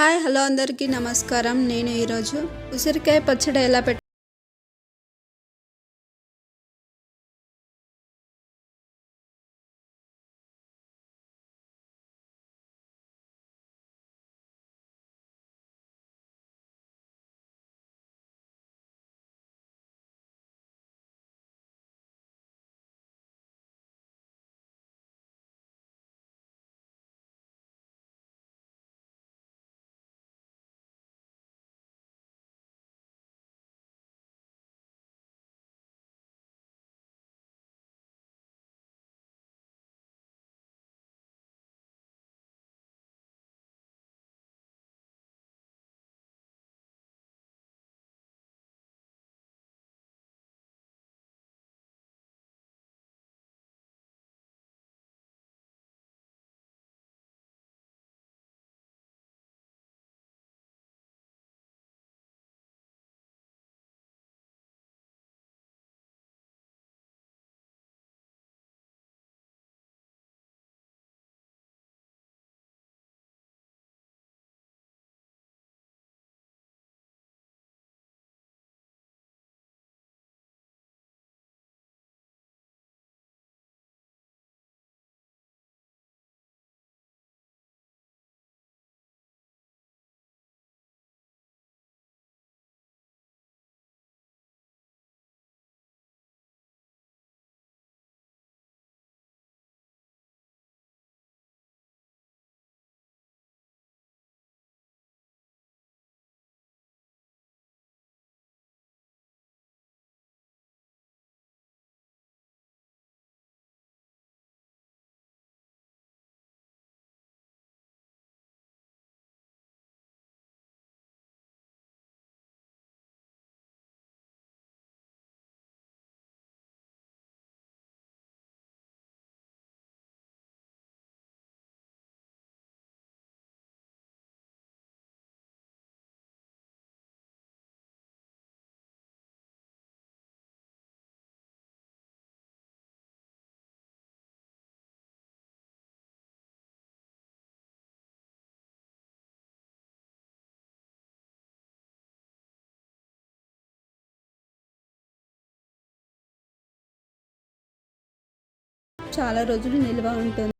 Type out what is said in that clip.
Hi hello అందరికీ నమస్కారం. నేను ఈరోజు ఉసిరికాయ పచ్చడి ఎలా పెట్ చాలా రోజులు నిల్వ ఉంటుంది.